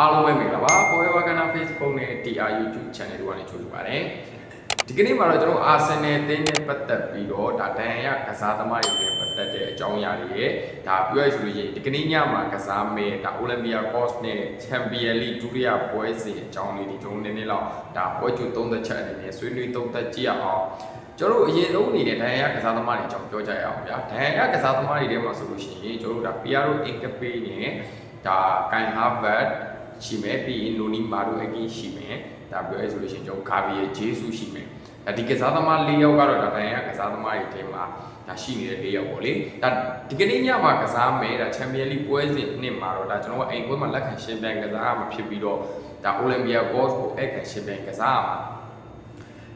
အားလုံးပဲမင်္ဂလာပါ Forever Ghana Facebook နဲ့ TR YouTube Channel တို့ကနေကြိုဆိုပါရစေဒီကနေ့မှာတော့ကျွန်တော်အာဆင်နယ်အသင်းနဲ့ပတ်သက်ပြီးတော့ဒါဒန်ရကစားသမားတွေနဲ့ပတ်သက်တဲ့အကြောင်းအရာတွေရဲ့ဒါပြောရဆိုလို့ရှိရင်ဒီကနေ့ညမှာကစားမယ်ဒါ Olympia Cost နဲ့ Champion League ဒုတိယပွဲစဉ်အကြောင်းလေးတွေကျွန်တော်နည်းနည်းလောက်ဒါပွဲကျသုံးသက်ချက်အနေနဲ့ဆွေးနွေးသုံးသက်ကြည့်ရအောင်ကျွန်တော်တို့အရင်ဆုံးအနေနဲ့ဒန်ရကစားသမားတွေအကြောင်းပြောကြရအောင်ဗျာဒန်ရကစားသမားတွေထဲမှာဆိုလို့ရှိရင်ကျွန်တော်တို့ဒါ Piero Incape နဲ့ဒါကန်ဟာဘတ် ရှိမယ်ပြီးရင်နိုနီမာဒိုအကင်းရှိမယ်ဒါပြောရဆိုလို့ရှိရင်ကျွန်တော်ဂါဘီယေဂျေဆူရှိမယ်ဒါဒီကစားသမား၄ယောက်ကတော့ဒါဒန်ရကစားသမားတွေထဲမှာဒါရှိနေတဲ့၄ယောက်ပေါ့လေဒါဒီကနေ့ညမှာကစားမယ်ဒါချန်ပီယံလိပွဲစဉ်နှစ်မှာတော့ဒါကျွန်တော်ကအိမ်ပွဲမှာလက်ခံရှင်ပြိုင်ကစားရမှာဖြစ်ပြီးတော့ဒါအိုလံပီယာကော့စ်ကိုအဲ့ခံရှင်ပြိုင်ကစားရမှာ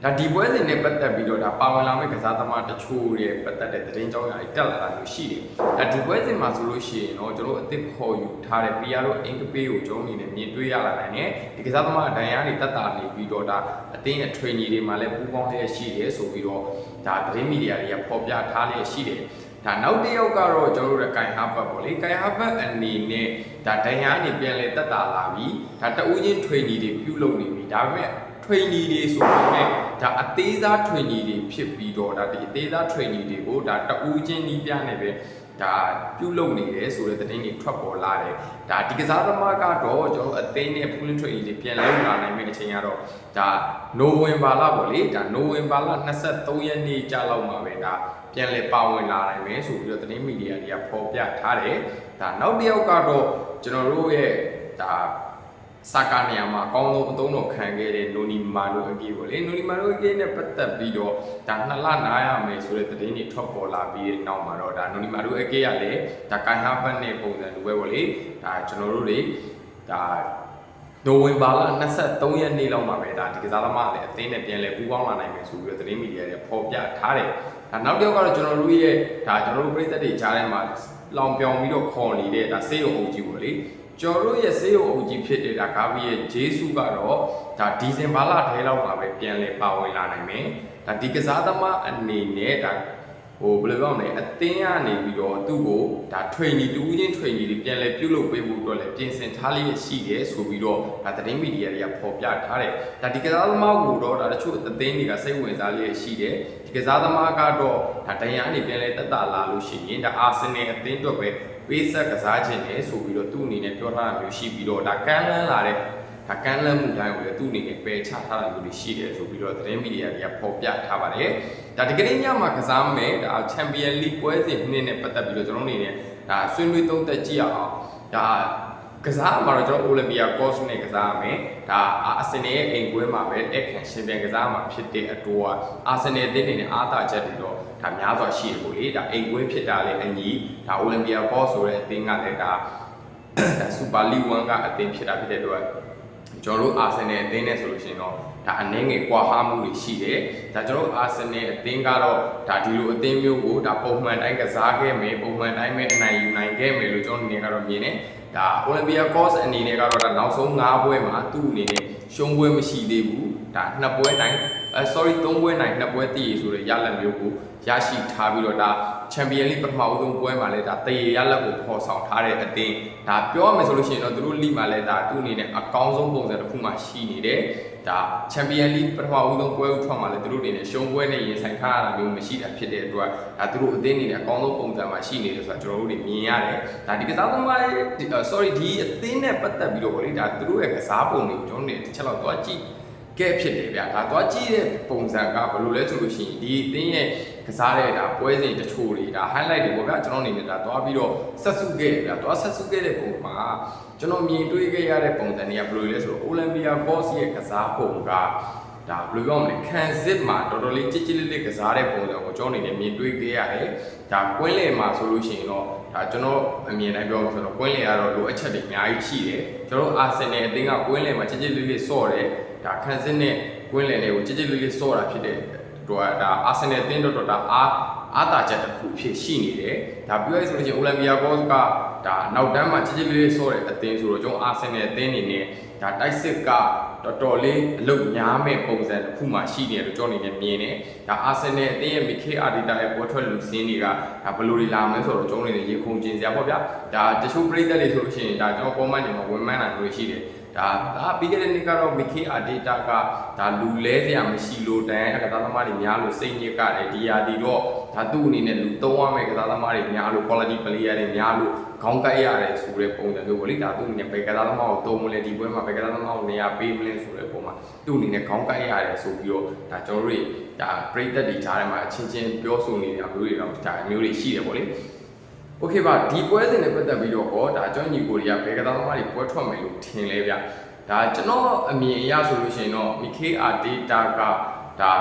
ဒါဒီပွဲစဉ်နဲ့ပတ်သက်ပြီးတော့ဒါပါဝင်လာမယ့်ကစားသမားတချို့ရဲ့ပတ်သက်တဲ့သတင်းကြောင်းအရာတွေတက်လာတာမျိုးရှိတယ်။ဒါဒီပွဲစဉ်မှာဆိုလို့ရှိရင်တော့ကျွန်တော်အစ်စ်ခေါ်ယူထားတဲ့ PR တို့အင်္ဂပေးကိုကျွန်တော်အနေနဲ့မြင်တွေ့ရလာနိုင်တယ်။ဒီကစားသမားအဒဏ်ရာတွေတက်တာနေပြီးတော့ဒါအသင်းရဲ့ trainee တွေမှာလည်းပူးပေါင်းလျက်ရှိတယ်ဆိုပြီးတော့ဒါသတင်းမီဒီယာတွေကဖော်ပြထားလျက်ရှိတယ်။ဒါနောက်တစ်ယောက်ကတော့ကျွန်တော်တို့ရဲ့ကိုင်ဟာဘတ်ပေါ့လေကိုင်ဟာဘတ်အနေနဲ့ဒါဒဏ်ရာနေပြန်လဲတက်တာလာပြီဒါတဦးချင်း trainee တွေပြုလုပ်နေပြီဒါပေမဲ့ trainee တွေဆိုပေမဲ့ဒါအသေးစား trainee တွေဖြစ်ပြီးတော့ဒါဒီအသေးစား trainee တွေကိုဒါတဦးချင်းနီးပြနေပဲဒါပြုလုပ်နေတယ်ဆိုတဲ့သတင်းတွေထွက်ပေါ်လာတယ်ဒါဒီကစားသမားကတော့ကျွန်တော်အသင်းနဲ့ full training တွေပြန်လဲလာနိုင်မယ့်အချိန်ကတော့ဒါနိုဝင်ဘာလပေါ့လေဒါနိုဝင်ဘာလ23ရက်နေ့ကြာလောက်မှာပဲဒါပြန်လဲပါဝင်လာနိုင်မယ်ဆိုပြီးတော့သတင်းမီဒီယာတွေကဖော်ပြထားတယ်ဒါနောက်တစ်ယောက်ကတော့ကျွန်တော်တို့ရဲ့ဒါ စာကာနေရာမှာအကောင်းဆုံးအသုံးတော်ခံခဲ့တဲ့နိုနီမာလိုအကြီးပေါ့လေနိုနီမာလိုအကြီးနဲ့ပတ်သက်ပြီးတော့ဒါနှစ်လနားရမယ်ဆိုတဲ့သတင်းတွေထွက်ပေါ်လာပြီးတဲ့နောက်မှာတော့ဒါနိုနီမာလိုအကြီးရလည်းဒါကိုင်ဟာဘတ်နဲ့ပုံစံလိုပဲပေါ့လေဒါကျွန်တော်တို့တွေဒါနိုဝင်ဘာလ23ရက်နေ့လောက်မှာပဲဒါဒီကစားသမားလည်းအသင်းနဲ့ပြန်လဲပူးပေါင်းလာနိုင်မယ်ဆိုပြီးတော့သတင်းမီဒီယာတွေဖော်ပြထားတယ်ဒါနောက်တစ်ယောက်ကတော့ကျွန်တော်တို့ရဲ့ဒါကျွန်တော်တို့ပြည်သက်တွေကြားထဲမှာလောင်ပြောင်ပြီးတော့ခေါ်နေတဲ့ဒါစေးရုံအုပ်ကြီးပေါ့လေ ကျော်တို့ရဲ့စေးရုံအုပ်ကြီးဖြစ်တဲ့ဒါဂါဘီရဲ့ဂျေဆုကတော့ဒါဒီဇင်ဘာလထဲလောက်မှာပဲပြန်လဲပါဝင်လာနိုင်မယ်ဒါဒီကစားသမားအနေနဲ့ဒါဟိုဘယ်လိုပြောမလဲအသင်းကနေပြီးတော့သူ့ကိုဒါ training တူးချင်း training တွေပြန်လဲပြုလုပ်ပေးဖို့အတွက်လည်းပြင်ဆင်ထားလျက်ရှိတယ်ဆိုပြီးတော့ဒါသတင်းမီဒီယာတွေကဖော်ပြထားတယ်ဒါဒီကစားသမားကိုတော့ဒါတချို့အသင်းတွေကစိတ်ဝင်စားလျက်ရှိတယ်ဒီကစားသမားကတော့ဒါတန်ရာအနေပြန်လဲတက်တာလာလို့ရှိရင်ဒါအာဆင်နယ်အသင်းအတွက်ပဲ ပေးဆက်ကစားခြင်းနဲ့ဆိုပြီးတော့သူ့အနေနဲ့ပြောထားတာမျိုးရှိပြီးတော့ဒါကမ်းလှမ်းလာတဲ့ဒါကမ်းလှမ်းမှုတိုင်းကိုလည်းသူ့အနေနဲ့ပယ်ချထားတာမျိုးတွေရှိတယ်ဆိုပြီးတော့သတင်းမီဒီယာတွေကဖော်ပြထားပါတယ်။ဒါဒီကနေ့ညမှာကစားမယ်ဒါချန်ပီယံလိပွဲစဉ်နှစ်နဲ့ပတ်သက်ပြီးတော့ကျွန်တော်အနေနဲ့ဒါဆွေးနွေးသုံးသပ်ကြည့်အောင်ဒါကစားမှာတော့ကျွန်တော်အိုလံပီယာကော့စ်နဲ့ကစားမယ်ဒါအာဆင်နယ်ရဲ့အိမ်ပွဲမှာပဲအခန့်ရှင်ပြန်ကစားမှာဖြစ်တဲ့အတူကအာဆင်နယ်အသင်းအနေနဲ့အားသာချက်တွေတော့ ဒါများစွာရှိတယ်ပေါ့လေဒါအိမ်ပွဲဖြစ်တာလည်းအညီဒါအိုလံပီယာကော့စ်ဆိုတဲ့အသင်းကလည်းဒါစူပါလီ1ကအသင်းဖြစ်တာဖြစ်တဲ့အတွက်ကျွန်တော်တို့အာဆင်နယ်အသင်းနဲ့ဆိုလို့ရှိရင်တော့ဒါအနည်းငယ်ကွာဟမှုတွေရှိတယ်။ဒါကျွန်တော်တို့အာဆင်နယ်အသင်းကတော့ဒါဒီလိုအသင်းမျိုးကိုဒါပုံမှန်တိုင်းကစားခဲ့မယ်ပုံမှန်တိုင်းပဲအနိုင်ယူနိုင်ခဲ့မယ်လို့ကျွန်တော်အနေနဲ့ကတော့မြင်တယ်။ဒါအိုလံပီယာကော့စ်အနေနဲ့ကတော့ဒါနောက်ဆုံး၅ပွဲမှာသူ့အနေနဲ့ရှုံးပွဲမရှိသေးဘူး။ဒါနှစ်ပွဲနိုင်အဲ sorry ၃ပွဲနိုင်နှစ်ပွဲတည်ရဆိုတဲ့ရလဒ်မျိုးကို ရရှိထားပြီးတော့ဒါချန်ပီယံလိပထမဦးဆုံးပွဲမှာလည်းဒါတရေရလဒ်ကိုဖော်ဆောင်ထားတဲ့အသင်းဒါပြောရမယ်ဆိုလို့ရှိရင်တော့သူတို့လိမှာလည်းဒါသူ့အနေနဲ့အကောင်းဆုံးပုံစံတစ်ခုမှရှိနေတယ်ဒါချန်ပီယံလိပထမဦးဆုံးပွဲဥထွက်မှာလည်းသူတို့အနေနဲ့ရှုံးပွဲနဲ့ရင်ဆိုင်ထားရတာမျိုးမရှိတာဖြစ်တဲ့အတွက်ဒါသူတို့အသင်းအနေနဲ့အကောင်းဆုံးပုံစံမှာရှိနေတယ်ဆိုတာကျွန်တော်တို့တွေမြင်ရတယ်ဒါဒီကစားသမားရဲ့ sorry ဒီအသင်းနဲ့ပတ်သက်ပြီးတော့ဗောလေဒါသူတို့ရဲ့ကစားပုံတွေကိုကျွန်တော်တို့တစ်ချက်လောက်သွားကြည့် ကဲဖြစ်တယ်ဗျာဒါသွားကြည့်တဲ့ပုံစံကဘယ်လိုလဲဆိုလို့ရှိရင်ဒီအသင်းရဲ့ကစားတဲ့ဒါပွဲစဉ်တချို့တွေဒါ highlight တွေပေါ့ဗျာကျွန်တော်အနေနဲ့ဒါသွားပြီးတော့ဆက်စုခဲ့တယ်ဗျာသွားဆက်စုခဲ့တဲ့ပုံမှာကျွန်တော်မြင်တွေ့ခဲ့ရတဲ့ပုံစံတွေကဘယ်လိုလဲဆိုတော့ Olympia Boss ရဲ့ကစားပုံက ဒါဘယ်လိုပြောမလဲခံစစ်မှာတော်တော်လေးကြစ်ကြစ်လေးလေးကစားတဲ့ပုံစံကိုကျွန်တော်အနေနဲ့မြင်တွေ့ခဲ့ရတယ်ဒါကွင်းလယ်မှာဆိုလို့ရှိရင်တော့ဒါကျွန်တော်အမြင်တိုင်းပြောမှာဆိုတော့ကွင်းလယ်ကတော့လိုအပ်ချက်တွေအများကြီးရှိတယ်ကျွန်တော်အာဆင်နယ်အသင်းကကွင်းလယ်မှာကြစ်ကြစ်လေးလေးစော့တယ်ဒါခံစစ်နဲ့ကွင်းလယ်လေးကိုကြစ်ကြစ်လေးလေးစော့တာဖြစ်တဲ့တော့ဒါအာဆင်နယ်အသင်းတော့တော့ဒါအားအားတာချက်တစ်ခုဖြစ်ရှိနေတယ်ဒါပြောရဆိုလို့ရှိရင်အိုလံပီယာကော့စ်ကဒါနောက်တန်းမှာကြစ်ကြစ်လေးလေးစော့တဲ့အသင်းဆိုတော့ကျွန်တော်အာဆင်နယ်အသင်းအနေနဲ့ဒါတိုက်စစ်က တော်တော်လေးအလုပ်များမဲ့ပုံစံတစ်ခုမှရှိနေတယ်လို့ကျွန်တော်အနေနဲ့မြင်တယ်ဒါအာဆင်နယ်အသင်းရဲ့ Mikel Arteta ရဲ့ပွဲထွက်လူစင်းတွေကဒါဘယ်လိုတွေလာမလဲဆိုတော့ကျွန်တော်အနေနဲ့ရေခုန်ကျင်စရာပေါ့ဗျာဒါတချို့ပရိသတ်တွေဆိုလို့ရှိရင်ဒါကျွန်တော် comment တွေမှာဝင်မှန်းနိုင်လို့ရှိတယ်ဒါဒါပြီးခဲ့တဲ့နေ့ကတော့ Mikel Arteta ကဒါလူလဲစရာမရှိလို့တန်အကစားသမားတွေများလို့စိတ်ညစ်ကြတယ်ဒီယာဒီတော့ဒါသူ့အနေနဲ့လူသုံးရမယ့်ကစားသမားတွေများလို့ quality player တွေများလို့ ခေါင်းကိုက်ရတယ်ဆိုတဲ့ပုံစံမျိုးပေါ့လေဒါသူ့အနေနဲ့ဘယ်ကစားသမားကိုသုံးမလဲဒီပွဲမှာဘယ်ကစားသမားကိုနေရာပေးမလဲဆိုတဲ့ပုံမှာသူ့အနေနဲ့ခေါင်းကိုက်ရတယ်ဆိုပြီးတော့ဒါကျွန်တော်တို့တွေဒါပရိသတ်တွေကြားထဲမှာအချင်းချင်းပြောဆိုနေတာမျိုးတွေတော့ဒါမျိုးတွေရှိတယ်ပေါ့လေ โอเคပါဒီပွဲစဉ်နဲ့ပတ်သက်ပြီးတော့ဟောဒါကျွန်တော်ညီကိုတွေကဘယ်ကစားသမားတွေပွဲထွက်မယ်လို့ထင်လဲဗျဒါကျွန်တော်အမြင်အရဆိုလို့ရှိရင်တော့ Mikel Arteta ကဒါ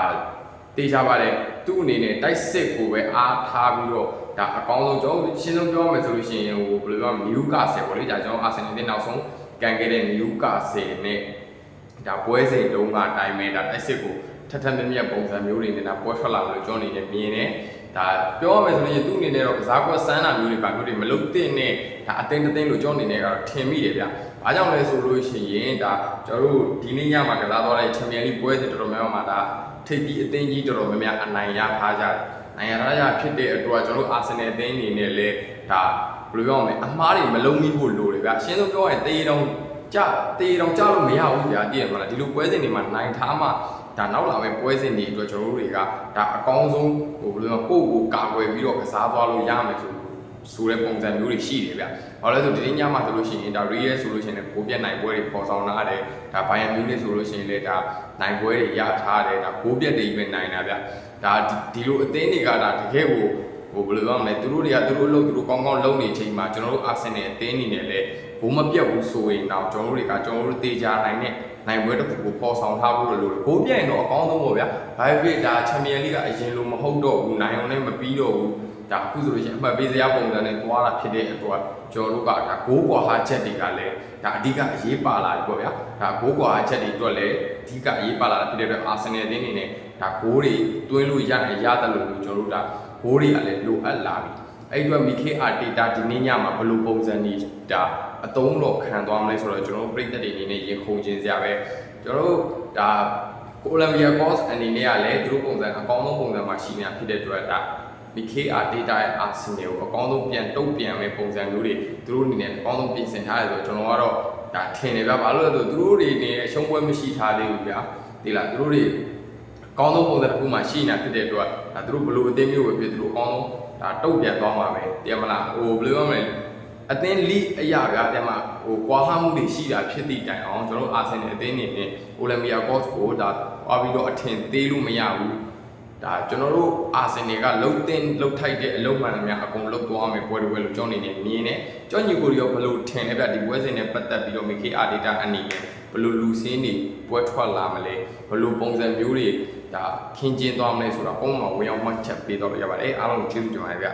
တေးချပါတယ်သူ့အနေနဲ့တိုက်စစ်ကိုပဲအားထားပြီးတော့ဒါအကောင်းဆုံးကျွန်တော်ရှင်းဆုံးပြောမယ်ဆိုလို့ရှိရင်ဟိုဘယ်လိုပြောမလဲ Newcastle ပေါ့လေဒါကျွန်တော်အာဆင်နယ်နဲ့နောက်ဆုံးကန်ခဲ့တဲ့ Newcastle နဲ့ဒါပွဲစဉ်တုန်းကအတိုင်းပဲဒါတိုက်စစ်ကိုထက်ထက်မြက်မြက်ပုံစံမျိုးတွေနဲ့ဒါပွဲထွက်လာလို့ကျွန်တော်အနေနဲ့မြင်တယ်ဒါပြောရမယ်ဆိုရင်သူ့အနေနဲ့တော့ကစားကွက်စမ်းတာမျိုးတွေပါမျိုးတွေမလုပ်သင့်နဲ့ဒါအတင်းတင်းလို့ကျွန်တော်အနေနဲ့ကတော့ထင်မိတယ်ဗျ။ဘာကြောင့်လဲဆိုလို့ရှိရင်ဒါကျွန်တော်တို့ဒီနေ့ညမှာကစားသွားတဲ့ချန်ပီယံလိပွဲစဉ်တော်တော်များများမှာဒါ ထိပ်ပြီးအသင်းကြီးတော်တော်များများအနိုင်ရထားကြတယ်။နိုင်ရထားကြဖြစ်တဲ့အတွက်ကျွန်တော်တို့အာဆင်နယ်အသင်းအနေနဲ့လည်းဒါဘယ်လိုပြောမလဲအမားတွေမလုံးမိဖို့လိုတယ်ဗျ။အရှင်းဆုံးပြောရရင်တေးတုံကြတေးတုံကြလို့မရဘူးဗျာကြည့်ရမလားဒီလိုပွဲစဉ်တွေမှာနိုင်ထားမှဒါနောက်လာမယ့်ပွဲစဉ်တွေအတွက်ကျွန်တော်တို့တွေကဒါအကောင်းဆုံးဟိုဘယ်လိုပြောကိုယ့်ကိုကာကွယ်ပြီးတော့ကစားသွားလို့ရမယ်ဆို ဆိုတဲ့ပုံစံမျိုးတွေရှိတယ်ဗျ။ဘာလို့လဲဆိုဒီနေ့ညမှာဆိုလို့ရှိရင်ဒါ real ဆိုလို့ရှိရင်လည်းကိုပြက်နိုင်ပွဲတွေပေါ်ဆောင်လာတယ်။ဒါဘိုင်ယန်မြူးနစ်ဆိုလို့ရှိရင်လည်းဒါနိုင်ပွဲတွေရထားတယ်။ဒါကိုပြက်တွေပဲနိုင်တာဗျ။ဒါဒီလိုအသင်းတွေကဒါတကယ်ကိုဟိုဘယ်လိုပြောမလဲသူတို့တွေကသူတို့အလုပ်သူတို့ကောင်းကောင်းလုပ်နေချိန်မှာကျွန်တော်တို့အာဆင်နယ်အသင်းအနေနဲ့လည်းဘိုးမပြတ်ဘူးဆိုရင်တော့ကျွန်တော်တို့တွေကကျွန်တော်တို့တေချာနိုင်တဲ့နိုင်ပွဲတစ်ခုကိုပေါ်ဆောင်ထားဖို့လိုတယ်။ဘိုးပြတ်ရင်တော့အကောင်းဆုံးပေါ့ဗျာ။ဘာဖြစ်ဒါချန်ပီယံလိကအရင်လိုမဟုတ်တော့ဘူးနိုင်အောင်လည်းမပြီးတော့ဘူး။ ဒါအခုဆိုလို့ရှိရင်အမှတ်ပေးစရာပုံစံနဲ့သွားတာဖြစ်တဲ့အတွက်ကျွန်တော်တို့ကဒါဂိုးကွာဟာချက်တွေကလည်းဒါအဓိကအရေးပါလာပြီပေါ့ဗျာ။ဒါဂိုးကွာဟာချက်တွေအတွက်လည်းအဓိကအရေးပါလာတာဖြစ်တဲ့အတွက်အာဆင်နယ်အသင်းအနေနဲ့ဒါဂိုးတွေတွင်းလို့ရရင်ရတယ်လို့ကျွန်တော်တို့ဒါဂိုးတွေကလည်းလိုအပ်လာပြီ။အဲ့အတွက် Mikel Arteta ဒီနေ့ညမှာဘယ်လိုပုံစံနေဒါအတုံးတော့ခံသွားမလဲဆိုတော့ကျွန်တော်တို့ပြည်သက်တွေအနေနဲ့ရင်ခုန်ခြင်းစရာပဲကျွန်တော်တို့ဒါကိုလံဘီယာကော့စ်အနေနဲ့ကလည်းသူတို့ပုံစံအကောင်းဆုံးပုံစံမှာရှိနေတာဖြစ်တဲ့အတွက်ဒါ Mikel Arteta ရဲ့ Arsenal ကိုအကောင်းဆုံးပြန်တုတ်ပြန်မဲ့ပုံစံမျိုးတွေသူတို့အနေနဲ့အကောင်းဆုံးပြင်ဆင်ထားတယ်ဆိုတော့ကျွန်တော်ကတော့ဒါထင်တယ်ဗျဘာလို့လဲဆိုသူတို့တွေနေအရှုံးပွဲမရှိထားသေးဘူးဗျာဒီလားသူတို့တွေအကောင်းဆုံးပုံစံတစ်ခုမှရှိနေတာဖြစ်တဲ့အတွက်ဒါသူတို့ဘယ်လိုအသင်းမျိုးပဲဖြစ်သူတို့အကောင်းဆုံးဒါတုတ်ပြန်သွားမှာပဲတကယ်မလားဟိုဘယ်လိုပြောမလဲအသင်းလိအရာဗျာတဲ့မှာဟိုကွာဟမှုတွေရှိတာဖြစ်သည့်တိုင်အောင်ကျွန်တော်တို့အာဆင်နယ်အသင်းနေနဲ့အိုလံပီယာကော့စ်ကိုဒါသွားပြီးတော့အထင်သေးလို့မရဘူး ဒါကျွန်တော်တို့အာဆင်နယ်ကလှုပ်တင်လှုပ်ထိုက်တဲ့အလုပ်မှန်သမျှအကုန်လှုပ်သွားမယ်ပွဲတွေပွဲလို့ကျွန်တော်နေနေမြင်နေကြောညီကိုရီရောဘယ်လိုထင်လဲဗျဒီပွဲစဉ်နဲ့ပတ်သက်ပြီးတော့မိခေအာဒေတာအနေနဲ့ဘယ်လိုလူစင်းတွေပွဲထွက်လာမလဲဘယ်လိုပုံစံမျိုးတွေဒါခင်းကျင်းသွားမလဲဆိုတော့ပုံမှန်ဝင်အောင်မှတ်ချက်ပေးတော့ရပါတယ်အားလုံးကျေးဇူးတင်ပါတယ်ဗျ